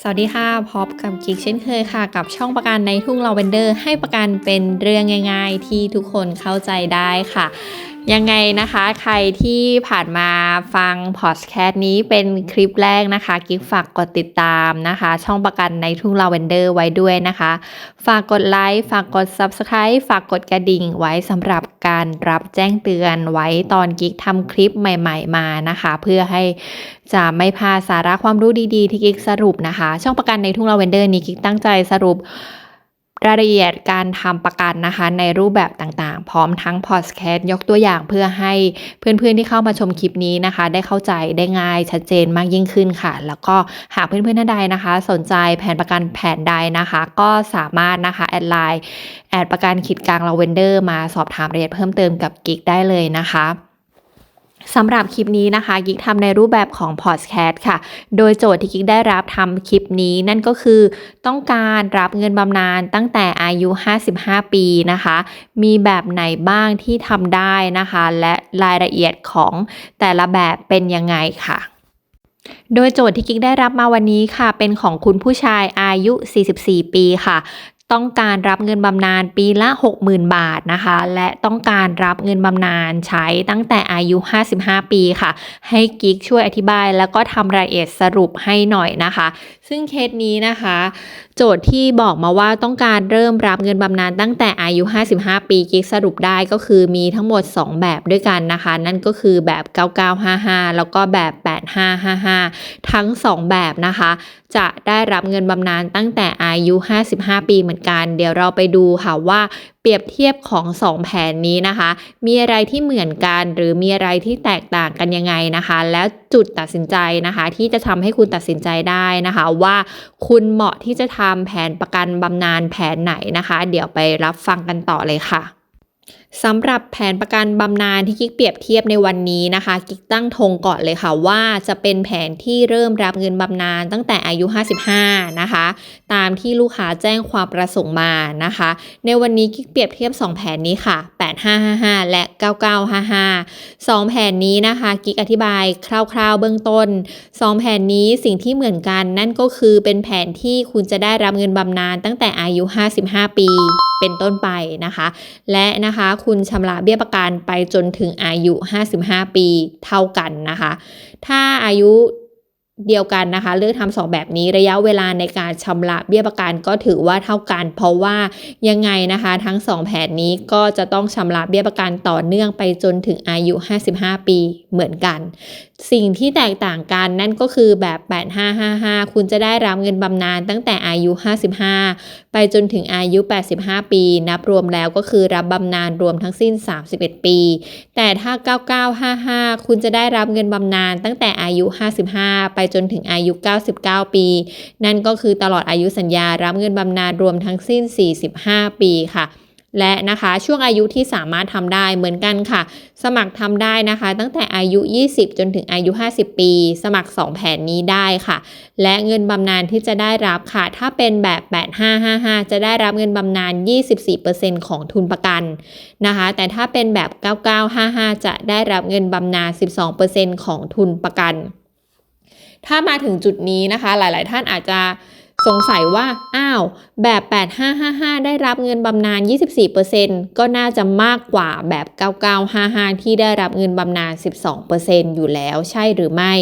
สวัสดีค่ะ พบกับกิกเช่นเคยค่ะ กับช่องประกันในทุ่งลาเวนเดอร์ ให้ประกันเป็นเรื่องง่าย ๆ ที่ทุกคนเข้าใจได้ค่ะยังไงนะคะใครที่ผ่านมาฟังพอดแคสต์นี้เป็นคลิปแรกนะคะ กิ๊กฝากกดติดตามนะคะ ช่องประกันในทุ่งลาเวนเดอร์ไว้ด้วยนะคะ ฝากกดไลค์ฝากกด Subscribe ฝากกดกระดิ่งไว้สำหรับการรับแจ้งเตือนไว้ตอนกิ๊กทำคลิปใหม่ ๆ มานะคะ เพื่อให้จะไม่พลาดสาระความรู้ดีๆ ที่กิ๊กสรุปนะคะ ช่องประกันในทุ่งลาเวนเดอร์นี้กิ๊กตั้งใจสรุป รายละเอียดการทำประกันนะคะ ในรูปแบบต่างๆ พร้อมทั้งพอดแคสต์ยกตัวอย่างเพื่อให้เพื่อนๆที่เข้ามาชมคลิปนี้นะคะ ได้เข้าใจได้ง่ายชัดเจนมากยิ่งขึ้นค่ะ แล้วก็หากเพื่อนๆท่านใดนะคะ สนใจแผนประกันแผนใดนะคะ ก็สามารถนะคะ แอดไลน์แอดประกันขีดกลางลาเวนเดอร์มาสอบถามรายละเอียดเพิ่มเติมกับกิกได้เลยนะคะ สำหรับคลิปนี้นะคะกิ๊กทำในรูปแบบของพอดแคสต์ค่ะ โดยโจทย์ที่กิ๊กได้รับทำคลิปนี้นั่นก็คือต้องการรับเงินบำนาญตั้งแต่อายุ 55 ปีนะคะ มีแบบไหนบ้างที่ทำได้นะคะ และรายละเอียดของแต่ละแบบเป็นยังไงค่ะโดยโจทย์ที่กิ๊กได้รับมาวันนี้ค่ะ เป็นของคุณผู้ชายอายุ 44 ปีค่ะ ต้องการรับเงินบำนาญปีละ 60,000 บาทนะคะ และต้องการรับเงินบำนาญใช้ตั้งแต่อายุ 55 ปีค่ะ ให้กิ๊กช่วยอธิบาย แล้วก็ทำรายละเอียดสรุปให้หน่อยนะคะ ซึ่งเคสนี้นะคะ โจทย์ที่บอกมาว่าต้องการเริ่มรับเงินบำนาญตั้งแต่อายุ 55 ปีกิ๊กสรุปได้ก็คือมีทั้งหมด 2 แบบด้วยกันนะคะ นั่นก็คือแบบ 9955 แล้วก็แบบ 8555 ทั้ง 2 แบบนะคะจะได้รับเงินบำนาญตั้งแต่อายุ 55 ปีเหมือนกัน เดี๋ยวเราไปดูค่ะว่าเปรียบเทียบของ 2 แผนนี้นะคะ มีอะไรที่เหมือนกัน หรือมีอะไรที่แตกต่างกันยังไงนะคะ แล้วจุดตัดสินใจนะคะ ที่จะทำให้คุณตัดสินใจได้นะคะ ว่าคุณเหมาะที่จะทำแผนประกันบำนาญแผนไหนนะคะ เดี๋ยวไปรับฟังกันต่อเลยค่ะ สำหรับแผนประกันบำนาญที่กิ๊กเปรียบเทียบในวันนี้นะคะ กิ๊กตั้งธงก่อนเลยค่ะว่าจะเป็นแผนที่เริ่มรับเงินบำนาญตั้งแต่อายุ 55 นะคะ ตามที่ลูกค้าแจ้งความประสงค์มานะคะ ในวันนี้กิ๊กเปรียบเทียบ 2 แผนนี้ค่ะ 8555 และ 9955 2 แผนนี้นะคะ กิ๊กอธิบายคร่าวๆเบื้องต้น 2 แผนนี้สิ่งที่เหมือนกันนั่นก็คือเป็นแผนที่คุณจะได้รับเงินบำนาญตั้งแต่อายุ 55 ปี เป็นต้นไปนะคะ และนะคะคุณชำระเบี้ยประกันไปจนถึงอายุ 55 ปีเท่ากันนะคะ ถ้าอายุเดียวกันนะคะ เลือกทำสองแบบนี้ระยะเวลาในการชำระเบี้ยประกันก็ถือว่าเท่ากัน เพราะว่ายังไงนะคะ ทั้ง 2 แผนนี้ก็จะต้องชำระเบี้ยประกันต่อเนื่องไปจนถึงอายุ 55 ปีเหมือนกัน สิ่งที่แตกต่างกันนั่นก็คือแบบ 8555 คุณจะได้รับเงินบำนาญตั้งแต่อายุ 55ไปจนถึงอายุ 85 ปี นับรวมแล้วก็คือรับบำนาญรวมทั้งสิ้น 31 ปี แต่ถ้า 9955 คุณจะได้รับเงินบำนาญตั้งแต่อายุ 55 ไปจนถึงอายุ 99 ปี นั่นก็คือตลอดอายุสัญญารับเงินบำนาญรวมทั้งสิ้น 45 ปีค่ะ และนะคะช่วงอายุที่สามารถทำได้เหมือนกันค่ะ สมัครทำได้นะคะ ตั้งแต่อายุ 20 จนถึงอายุ 50 ปี สมัคร 2 แผนนี้ได้ค่ะ และเงินบำนาญที่จะได้รับค่ะ ถ้าเป็นแบบ 8555 จะได้รับเงินบำนาญ 24%ของทุนประกันนะคะ แต่ถ้าเป็นแบบ 9955 จะได้รับเงินบำนาญ 12%ของทุนประกัน ถ้ามาถึงจุดนี้นะคะ หลาย ๆ ท่านอาจจะ สงสัยว่า อ้าว แบบ 8555 ได้รับเงินบำนาญ 24%ก็น่าจะมากกว่าแบบ 9955 ที่ได้รับเงินบำนาญ 12%อยู่แล้วใช่หรือไม่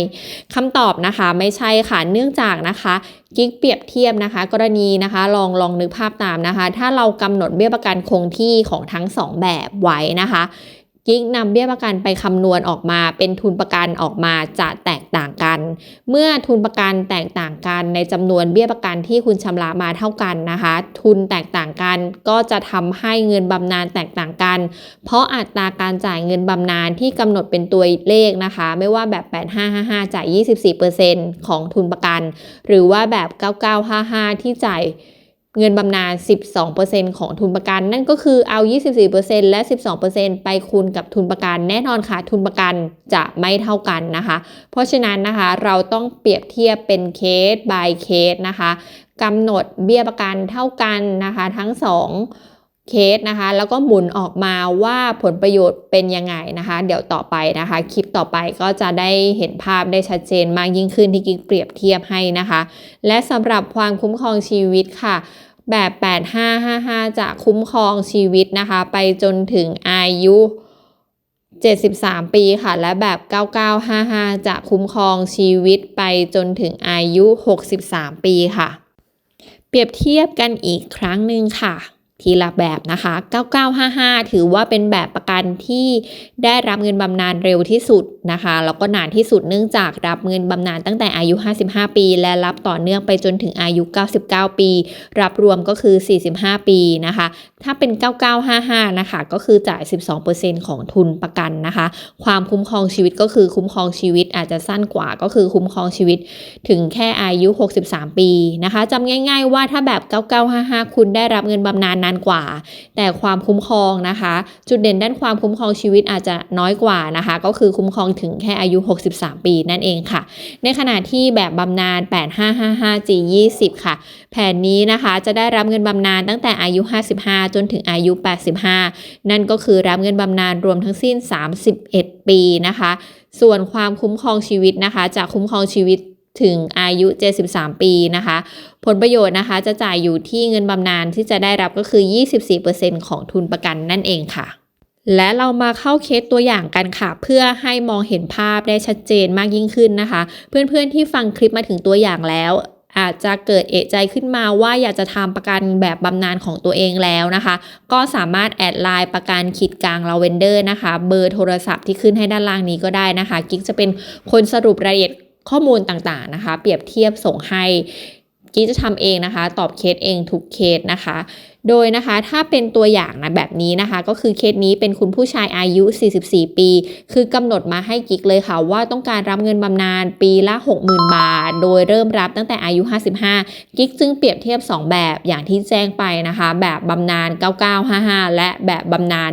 คำตอบนะคะไม่ใช่ค่ะ เนื่องจากนะคะกิ๊กเปรียบเทียบนะคะ กรณีนะคะลองลองนึกภาพตามนะคะ ถ้าเรากำหนดเบี้ยประกันคงที่ของทั้ง 2 แบบไว้นะคะ กิ๊กนำเบี้ยประกันไปคำนวณออกมา เป็นทุนประกันออกมาจะแตกต่างกัน เมื่อทุนประกันแตกต่างกันในจำนวนเบี้ยประกันที่คุณชำระมาเท่ากันนะคะ ทุนแตกต่างกันก็จะทำให้เงินบำนาญแตกต่างกัน เพราะอัตราการจ่ายเงินบำนาญที่กำหนดเป็นตัวเลขนะคะ ไม่ว่าแบบ 8555 จ่าย 24%ของทุนประกัน หรือว่าแบบ 9955 ที่จ่าย เงินบำนาญ 12%ของทุนประกัน นั่นก็คือเอา 24%และ 12%ไปคูณกับทุนประกัน แน่นอนค่ะ ทุนประกันจะไม่เท่ากันนะคะ เพราะฉะนั้นนะคะเราต้องเปรียบเทียบเป็นเคส by เคสนะคะกำหนดเบี้ยประกันเท่ากันนะคะ ทั้งเคสนะคะ แล้วก็หมุนออกมาว่าผลประโยชน์เป็นยังไงนะคะ เดี๋ยวต่อไปนะคะ คลิปต่อไปก็จะได้เห็นภาพได้ชัดเจนมากยิ่งขึ้นที่กิ๊กเปรียบเทียบให้นะคะ และสำหรับความคุ้มครองชีวิตค่ะ แบบ 8555 จะคุ้มครองชีวิตนะคะ ไปจนถึงอายุ 73 ปีค่ะ และแบบ 9955 จะคุ้มครองชีวิตไปจนถึงอายุ 63 ปีค่ะ เปรียบเทียบกันอีกครั้งหนึ่งค่ะ ทีละแบบนะคะ 9955 ถือว่าเป็นแบบประกันที่ได้รับเงินบำนาญเร็วที่สุดนะคะ แล้วก็นานที่สุดเนื่องจากรับเงินบำนาญตั้งแต่อายุ 55 ปี และรับต่อเนื่องไปจนถึงอายุ 99 ปี รับรวมก็คือ 45 ปีนะคะ ถ้าเป็น 9955 นะคะ ก็คือจ่าย 12%ของทุนประกันนะคะ ความคุ้มครองชีวิตก็คือคุ้มครองชีวิตอาจจะสั้นกว่าก็คือคุ้มครองชีวิตถึงแค่อายุ 63 ปีนะคะจำง่าย ๆ ว่าถ้าแบบ 9955 คุณได้รับเงินบำนาญนานกว่า แต่ความคุ้มครองนะคะ จุดเด่นด้านความคุ้มครองชีวิตอาจจะน้อยกว่านะคะ ก็คือคุ้มครองถึงแค่อายุ 63 ปีนั่นเองค่ะ ในขณะที่แบบบำนาญ 8555G20 ค่ะ แผนนี้นะคะจะได้รับเงินบำนาญตั้งแต่อายุ 55 จนถึงอายุ 85 นั่นก็คือรับเงินบำนาญรวมทั้งสิ้น 31 ปีนะคะ ส่วนความคุ้มครองชีวิตนะคะจะคุ้มครองชีวิต ถึงอายุ 73 ปีนะคะ ผลประโยชน์นะคะจะจ่ายอยู่ที่เงินบำนาญที่จะได้รับก็คือ 24%ของทุนประกันนั่นเองค่ะ และเรามาเข้าเคสตัวอย่างกันค่ะ เพื่อให้มองเห็นภาพได้ชัดเจนมากยิ่งขึ้นนะคะ เพื่อนๆที่ฟังคลิปมาถึงตัวอย่างแล้วอาจจะเกิดเอะใจขึ้นมาว่าอยากจะทำประกันแบบบำนาญของตัวเองแล้วนะคะ ก็สามารถแอดไลน์ประกันขีดกลางลาเวนเดอร์นะคะ เบอร์โทรศัพท์ที่ขึ้นให้ด้านล่างนี้ก็ได้นะคะ กิ๊กจะเป็นคนสรุปรายละเอียด ข้อมูลต่างๆนะคะ เปรียบเทียบส่งให้กิ๊กจะทำเองนะคะ ตอบเคสเองทุกเคสนะคะ โดยนะคะถ้าเป็นตัวอย่างนะแบบนี้นะคะ ก็คือเคสนี้เป็นคุณผู้ชายอายุ 44 ปี คือกำหนดมาให้กิ๊กเลยค่ะ ว่าต้องการรับเงินบำนาญปีละ 60,000 บาท โดยเริ่มรับตั้งแต่อายุ 55 กิ๊กจึงเปรียบเทียบ 2 แบบอย่างที่แจ้งไปนะคะ แบบบำนาญ 9955 และแบบบำนาญ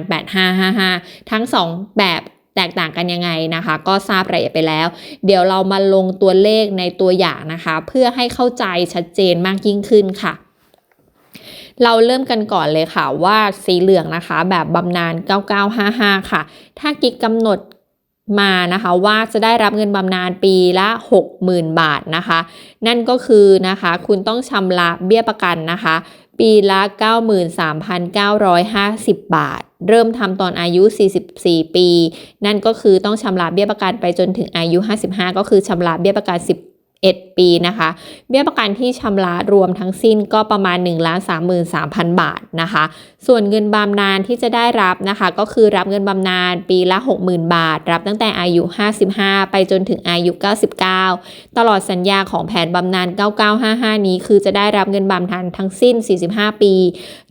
8555 ทั้ง 2 แบบ แตกต่างกันยังไงนะคะ ก็ทราบรายละเอียดไปแล้ว เดี๋ยวเรามาลงตัวเลขในตัวอย่างนะคะ เพื่อให้เข้าใจชัดเจนมากยิ่งขึ้นค่ะเราเริ่มกันก่อนเลยค่ะว่าสีเหลืองนะคะ แบบบำนาญ 9955 ค่ะ ถ้ากิ๊กกำหนดมานะคะว่าจะได้รับเงินบำนาญปีละ 60,000 บาทนะคะ นั่นก็คือนะคะ คุณต้องชำระเบี้ยประกันนะคะ ปีละ 93,950 บาท เริ่มทำตอนอายุ 44 ปี นั่นก็คือต้องชำระเบี้ยประกันไปจนถึงอายุ 55 ก็คือชำระเบี้ยประกัน10 1 ปีนะคะ เบี้ยประกันที่ชำระรวมทั้งสิ้นก็ประมาณ 1 3 3 0 0 0 บาทนะคะ ส่วนเงินบำนาญที่จะได้รับนะคะ ก็คือรับเงินบำนาญปีละ 60,000 บาท รับตั้งแต่อายุ 55 ไปจนถึงอายุ 99 ตลอดสัญญาของแผนบำนาญ 9955 นี้ คือจะได้รับเงินบำนาญทั้งสิ้น 45 ปี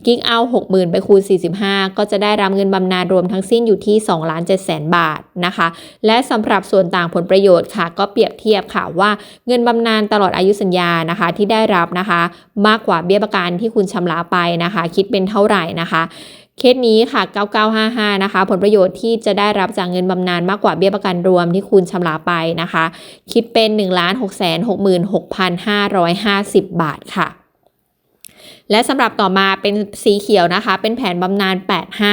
กิ๊กเอา 60,000 ไปคูณ 45 ก็จะได้รับเงินบำนาญรวมทั้งสิ้นอยู่ที่2ล้าน7แสนบาทนะคะ และสำหรับส่วนต่างผลประโยชน์ค่ะ ก็เปรียบเทียบค่ะว่าเงินบำนาญตลอดอายุสัญญานะคะที่ได้รับนะคะ มากกว่าเบี้ยประกันที่คุณชำระไปนะคะ คิดเป็นเท่าไหร่นะคะเคสนี้ค่ะ 9955 นะคะ ผลประโยชน์ที่จะได้รับจากเงินบำนาญมากกว่าเบี้ยประกันรวมที่คุณชำระไปนะคะ คิดเป็น 1 6 6 6 5 5 0 บาทค่ะ และสำหรับต่อมาเป็นสีเขียวนะคะ เป็นแผนบำนาญ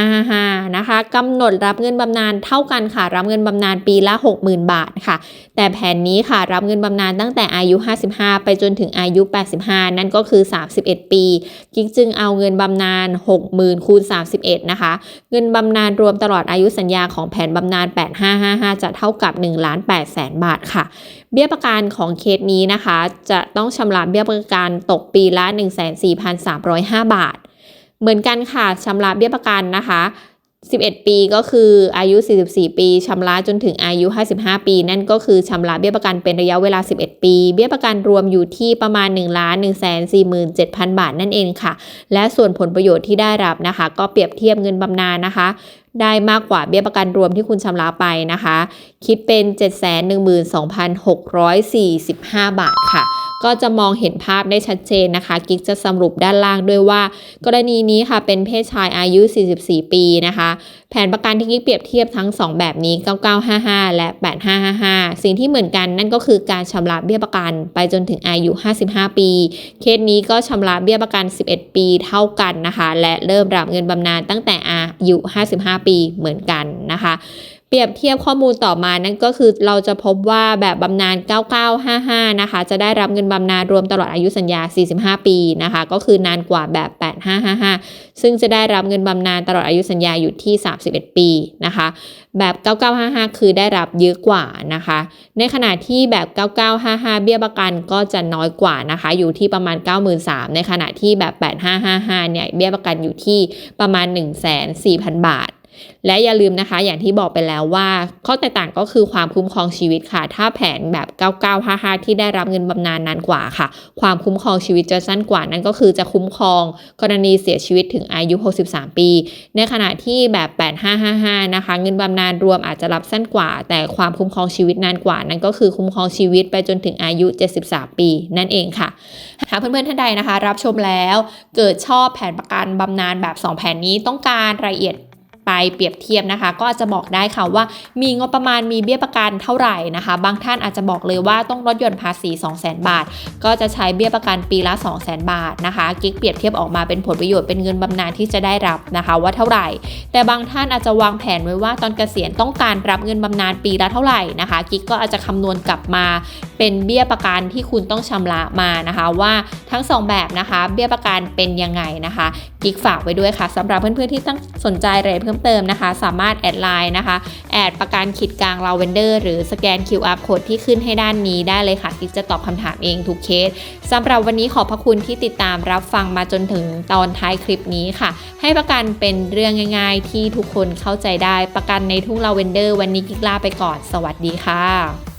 8555 นะคะกำหนดรับเงินบำนาญเท่ากันค่ะ รับเงินบำนาญปีละ 60,000 บาทค่ะ แต่แผนนี้ค่ะรับเงินบำนาญตั้งแต่อายุ 55 ไปจนถึงอายุ 85 นั่นก็คือ 31 ปีกิ๊กจึงเอาเงินบำนาญ 60,000 คูณ 31 นะคะ เงินบำนาญรวมตลอดอายุสัญญาของแผนบำนาญ 8555 จะเท่ากับ1ล้าน8แสนบาทค่ะ เบี้ยประกันของเคสนี้นะคะ จะต้องชำระเบี้ยประกันตกปีละ305 บาท เหมือนกันค่ะชำระเบี้ยประกันนะคะ 11 ปีก็คืออายุ 44 ปีชำระจนถึงอายุ 55 ปี นั่นก็คือชำระเบี้ยประกันเป็นระยะเวลา 11 ปี เบี้ยประกันรวมอยู่ที่ประมาณ 1 1 4 7 0 0 0 บาทนั่นเองค่ะ และส่วนผลประโยชน์ที่ได้รับนะคะ ก็เปรียบเทียบเงินบำนาญนะคะได้มากกว่าเบี้ยประกันรวมที่คุณชำระไปนะคะ คิดเป็น 712,645 บาทค่ะ ก็จะมองเห็นภาพได้ชัดเจนนะคะ กิ๊กจะสรุปด้านล่างด้วยว่า กรณีนี้ค่ะเป็นเพศชายอายุ 44 ปีนะคะ แผนประกันที่กิ๊กเปรียบเทียบทั้ง 2 แบบนี้ 9955 และ 8555 สิ่งที่เหมือนกันนั่นก็คือการชำระเบี้ยประกันไปจนถึงอายุ 55 ปี เคสนี้ก็ชำระเบี้ยประกัน 11 ปีเท่ากันนะคะ และเริ่มรับเงินบำนาญตั้งแต่อายุ 55 ปีเหมือนกันนะคะ เปรียบเทียบข้อมูลต่อมานั่นก็คือเราจะพบว่าแบบบำนาญ 9955 นะคะ จะได้รับเงินบำนาญรวมตลอดอายุสัญญา 45 ปีนะคะ ก็คือนานกว่าแบบ 8555 ซึ่งจะได้รับเงินบำนาญตลอดอายุสัญญาอยู่ที่ 31 ปีนะคะ แบบ 9955 คือได้รับเยอะกว่านะคะ ในขณะที่แบบ 9955 เบี้ยประกันก็จะน้อยกว่านะคะ อยู่ที่ประมาณ 93,000ในขณะที่แบบ 8555 เนี่ย เบี้ยประกันอยู่ที่ประมาณ 1,400,000 บาท และอย่าลืมนะคะ อย่างที่บอกไปแล้วว่า ข้อแตกต่างก็คือความคุ้มครองชีวิตค่ะ ถ้าแผนแบบ 9955 ที่ได้รับเงินบำนาญนานกว่าค่ะ ความคุ้มครองชีวิตจะสั้นกว่านั่นก็คือจะคุ้มครอง กรณีเสียชีวิตถึงอายุ 63 ปี ในขณะที่แบบ 8555 นะคะ เงินบำนาญรวมอาจจะรับสั้นกว่า แต่ความคุ้มครองชีวิตนานกว่า นั่นก็คือคุ้มครองชีวิตไปจนถึงอายุ 73 ปี นั่นเองค่ะหากเพื่อนๆท่านใดนะคะ รับชมแล้ว เกิดชอบแผนประกันบำนาญแบบ 2 แผนนี้ต้องการรายละเอียด ไปเปรียบเทียบนะคะ ก็อาจจะบอกได้ค่ะว่ามีงบประมาณมีเบี้ยประกันเท่าไหร่นะคะ บางท่านอาจจะบอกเลยว่าต้องลดหย่อนภาษี 2 0 0 0 0 0 บาท ก็จะใช้เบี้ยประกันปีละ 2 0 0 0 0 0 บาทนะคะกิ๊กเปรียบเทียบออกมาเป็นผลประโยชน์เป็นเงินบำนาญที่จะได้รับนะคะ ว่าเท่าไหร่ แต่บางท่านอาจจะวางแผนไว้ว่าตอนเกษียณต้องการรับเงินบำนาญปีละเท่าไหร่นะคะกิ๊กก็อาจจะคำนวณกลับมาเป็นเบี้ยประกันที่คุณต้องชำระมานะคะว่าทั้ง 2 แบบนะคะ เบี้ยประกันเป็นยังไงนะคะกิ๊กฝากไว้ด้วยค่ะสำหรับเพื่อนๆที่ต้องสนใจรายละเอียดเพิ่มเติมนะคะ สามารถแอดไลน์นะคะ แอดประกันขีดกลางลาเวนเดอร์หรือสแกน QR code ที่ขึ้นให้ด้านนี้ได้เลยค่ะกิ๊กจะตอบคำถามเองทุกเคสสำหรับวันนี้ขอบพระคุณที่ติดตามรับฟังมาจนถึงตอนท้ายคลิปนี้ค่ะ ให้ประกันเป็นเรื่องง่าย ๆ ที่ทุกคนเข้าใจได้ประกันในทุ่งลาเวนเดอร์ วันนี้กิ๊กลาไปก่อน สวัสดีค่ะ